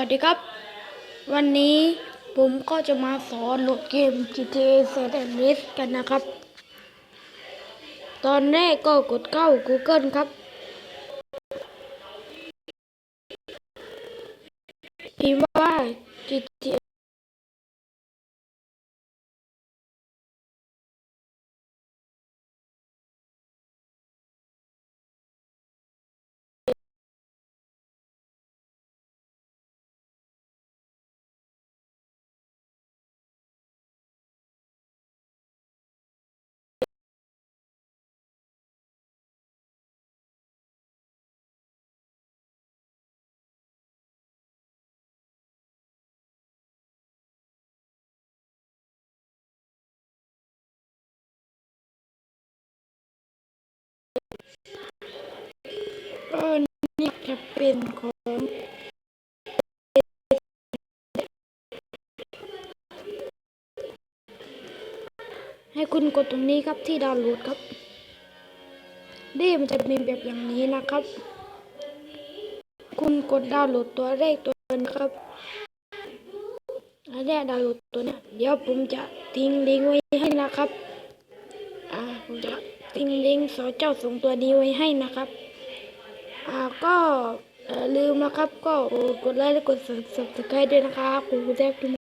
วัสดีครับ วันนี้ผมก็จะมาสอนโหลดเกม GTA San Andreas กันนะครับ ตอนแรกก็กดเข้า Google ครับ พิมพ์ว่า GTA ก็นี่จะเป็นของให้คุณกดตรงนี้ครับที่ดาวน์โหลดครับนี่มันจะมีแบบอย่างนี้นะครับ คุณกดดาวน์โหลดตัวแรกตัวนี้ครับอันแรกดาวน์โหลดตัวเนี้ยเดี๋ยวผมจะทิ้งลิงก์ไว้ให้นะครับ อ่าผมจะทิ้งลิงก์สอเจ้าส่งตัวนี้ไว้ให้นะครับ อ่าก็ลืมนะครับ ก็กดไลค์และกด subscribe ด้วยนะครับขอบคุณแจ๊คทุก